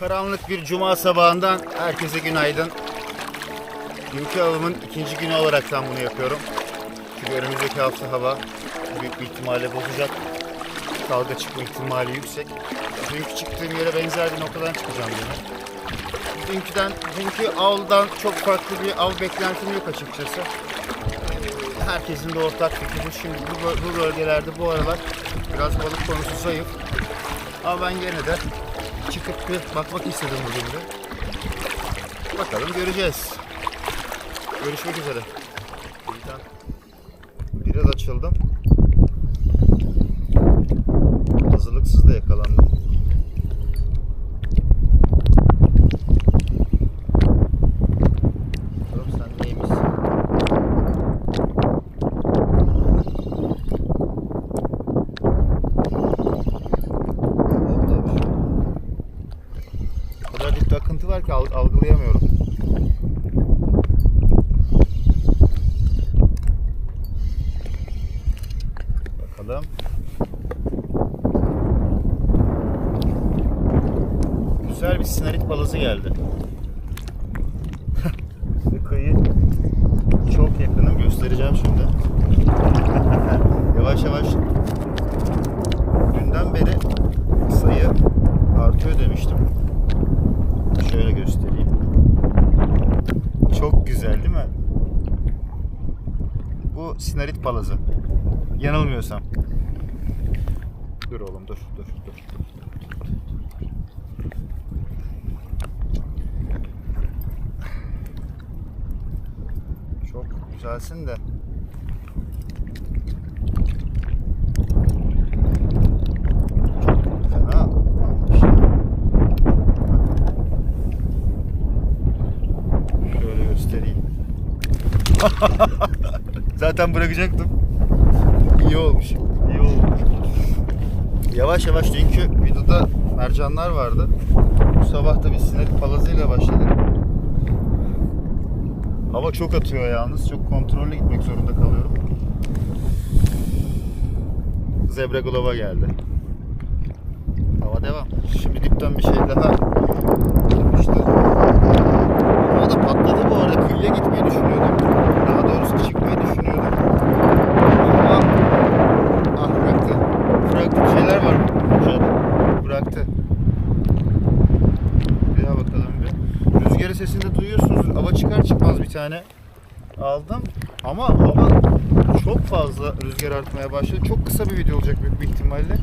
Karanlık bir cuma sabahından herkese günaydın. Dünkü avımın ikinci günü olaraktan bunu yapıyorum. Çünkü önümüzdeki hafta hava büyük bir ihtimalle bozacak. Dalga çıkma ihtimali yüksek. Dünkü çıktığım yere benzer bir noktadan çıkacağım yine. Dünküden, dünkü avdan çok farklı bir av beklentim yok açıkçası. Herkesin de ortak fikri bu. Şimdi bu, bu bölgelerde bu aralar biraz balık konusu zayıf. Ama ben gene de çıkıp bir bakmak istedim bugün de. Bakalım göreceğiz. Görüşmek üzere. Biraz açıldım. Hazırlıksız da yakalandım. Bakalım sen neymişsin? Orada bir şey. O kadar dipte akıntı var ki al- algılayamıyorum. Bakalım. Güzel bir sinarit balazı geldi. Kıyı çok yakınım göstereceğim şimdi. yavaş yavaş dünden beri sayı artıyor demiştim. Şöyle göstereyim. Çok güzel değil mi? Bu sinarit palazı. Yanılmıyorsam. Dur oğlum dur dur dur. Çok güzelsin de. Zaten bırakacaktım. İyi olmuş. Yavaş yavaş dünkü videoda mercanlar vardı. Bu sabah da bir sinek palazıyla başladık. Hava çok atıyor yalnız. Çok kontrollü gitmek zorunda kalıyorum. Zebra Glove'a geldi. Hava devam. Şimdi dipten bir şey daha işte. Hava da patladı bu arada. Kıyıya gitmeyi düşünüyordum. Daha doğrusu çıkmayı düşünüyordum. Ama ah bıraktı. Bıraktı. Bir şeyler var. Şöyle bıraktı. Bir daha bakalım bir. Rüzgarı sesini de duyuyorsunuz. Hava çıkar çıkmaz bir tane aldım. Ama hava çok fazla rüzgar artmaya başladı. Çok kısa bir video olacak büyük bir ihtimalle.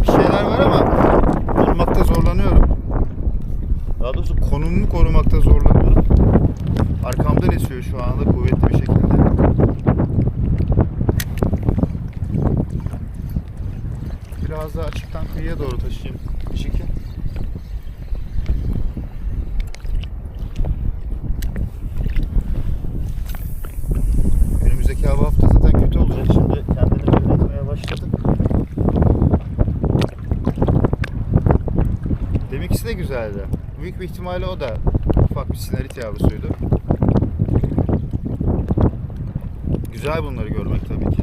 Bir şeyler var ama korumakta zorlanıyorum. Daha doğrusu konumumu korumakta zorlanıyorum. Arkamdan esiyor şu anda kuvvetli bir şekilde. Biraz daha açıktan kıyıya doğru taşıyayım ışıkı. Önümüzdeki hava hafta zaten kötü olacak. Şimdi kendini belli etmeye başladı. Deminkisi de güzeldi. Büyük bir ihtimalle o da ufak bir sinarit yavrusuydu. Güzel bunları görmek tabii ki.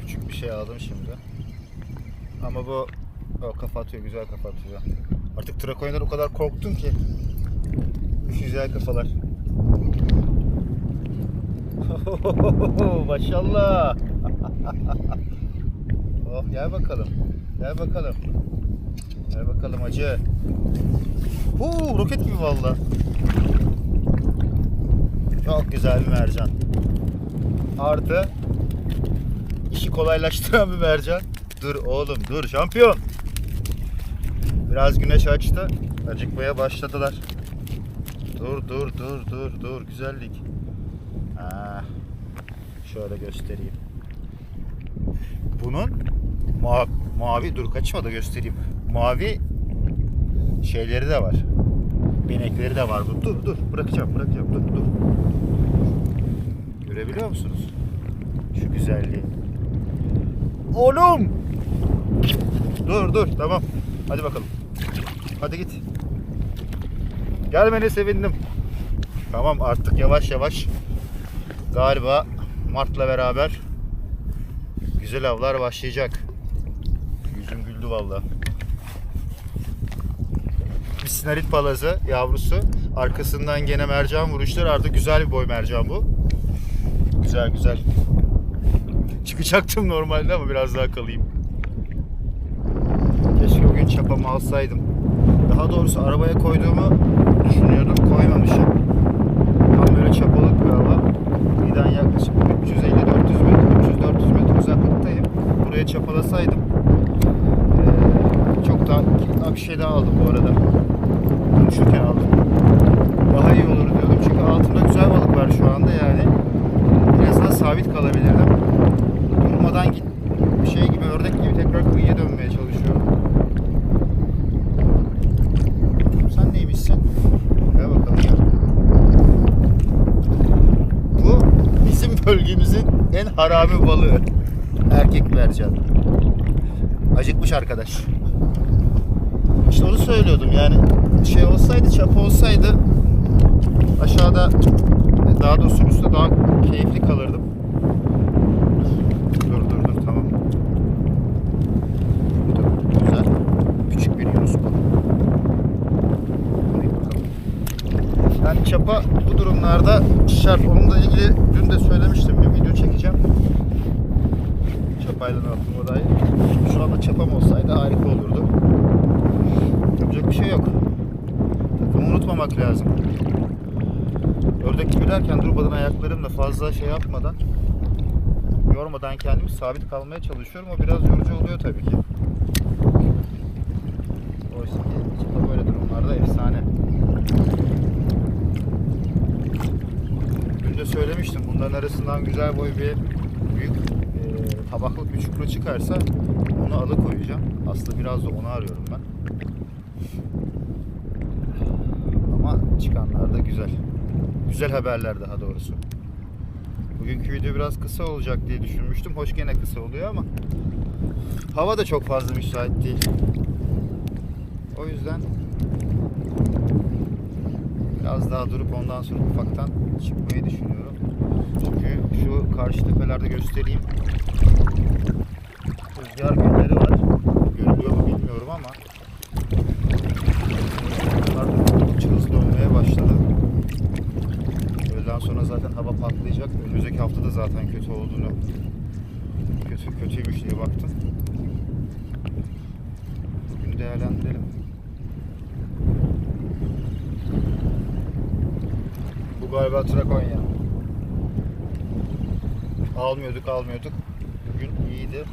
Küçük bir şey aldım şimdi. Ama bu o kafa atıyor, güzel kafa atıyor. Artık trakoyundan o kadar korktum ki. Güzel kafalar. Maşallah. oh gel bakalım. Gel bakalım. Gel bakalım acı. Huu, roket gibi valla. Çok güzel bir mercan. Artı işi kolaylaştıran bir mercan. Dur oğlum dur şampiyon. Biraz güneş açtı. Acıkmaya başladılar. Dur dur dur dur dur güzellik. Ha, şöyle göstereyim. Bunun Ma- mavi dur kaçma da göstereyim. Mavi şeyleri de var. Benekleri de var. Dur dur bırakacağım bırakacağım dur dur. Görebiliyor musunuz? Şu güzelliği. Oğlum! Dur dur tamam. Hadi bakalım. Hadi git. Gelmene sevindim. Tamam artık yavaş yavaş galiba Mart'la beraber güzel avlar başlayacak. Yüzüm güldü valla. Bir sinarit palazı yavrusu. Arkasından gene mercan vuruşları. Artık güzel bir boy mercan bu. Güzel güzel. Çıkacaktım normalde ama biraz daha kalayım. Bugün çapamı alsaydım. Daha doğrusu arabaya koyduğumu düşünüyordum. Koymamışım. Tam böyle çapalık bir hava. Giden yaklaşık 350-400 metre, 300-400 metre uzaklıktayım. Buraya çapalasaydım çok daha, daha bir şey daha aldım bu arada. Konuşurken aldım. Daha iyi olur diyordum. Çünkü altımda güzel balık var şu anda yani. En azından sabit kalabilirdim. Durmadan git şey gibi ördek gibi tekrar kıyıya dönmeye çalışıyorum. Sen neymişsin? Gel bakalım ya. Bu bizim bölgemizin en harami balığı. Erkek mercan. Acıkmış arkadaş. İşte onu söylüyordum yani şey olsaydı çapa olsaydı aşağıda daha doğrusu üstte daha keyifli kalırdım. Dur dur dur tamam. Dur, güzel. Küçük bir yunus balığı. Hadi bakalım. Yani çapa bu durumlarda şart. Onunla ilgili dün de söylemiştim. Bir video çekeceğim. Çapayla yaptığıma dair. Şu anda çapam olsaydı harika olurdu. Yapacak bir şey yok. Takımı unutmamak lazım. Ördek gülerken durmadan ayaklarımla fazla şey yapmadan yormadan kendimi sabit kalmaya çalışıyorum. O biraz yorucu oluyor tabii ki. Oysa ki böyle durumlarda efsane. Dün de söylemiştim. Bunların arasından güzel boy bir büyük e, tabaklık bir çupra çıkarsa onu alıkoyacağım. Aslında biraz da onu arıyorum ben. Ama çıkanlar da güzel. Güzel haberler daha doğrusu. Bugünkü video biraz kısa olacak diye düşünmüştüm. Hoş gene kısa oluyor ama hava da çok fazla müsait değil. O yüzden biraz daha durup ondan sonra ufaktan çıkmayı düşünüyorum. Çünkü şu karşı tepelerde göstereyim. Rüzgar gölleri var. Görülüyor mu bilmiyorum ama bunlar hızlı dönmeye başladı. Öğleden sonra zaten hava patlayacak. Önümüzdeki hafta da zaten kötü olduğunu kötü kötüymüş diye baktım. Galiba Trakonya. Almıyorduk almıyorduk. Bugün iyiydi.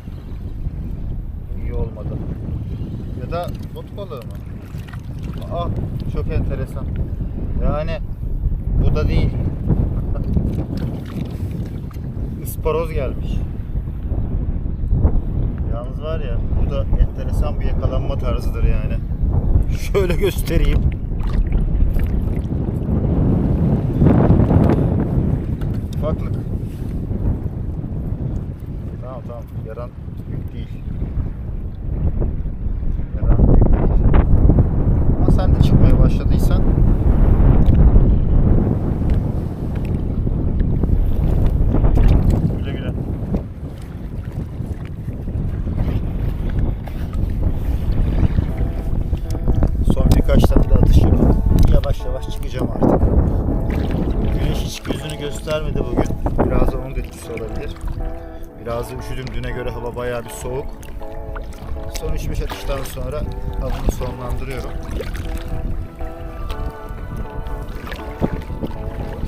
İyi olmadı. Ya da bot balığı mı? Aa çok enteresan. Yani bu da değil. Isparoz gelmiş. Yalnız var ya bu da enteresan bir yakalanma tarzıdır yani. Şöyle göstereyim. Ufaklık. Tamam tamam yaran büyük değil. Yaran büyük değil. Ama sen de çıkmaya başladıysan Güle güle. Son birkaç tane de atış yapıp yavaş yavaş çıkacağım artık. Göstermedi bugün. Biraz da onun da etkisi olabilir. Biraz da üşüdüm. Düne göre hava bayağı bir soğuk. Son 3-5 atıştan sonra avımı sonlandırıyorum.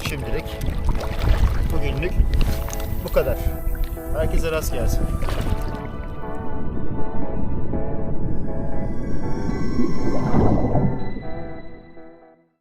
Şimdilik bugünlük bu kadar. Herkese rast gelsin.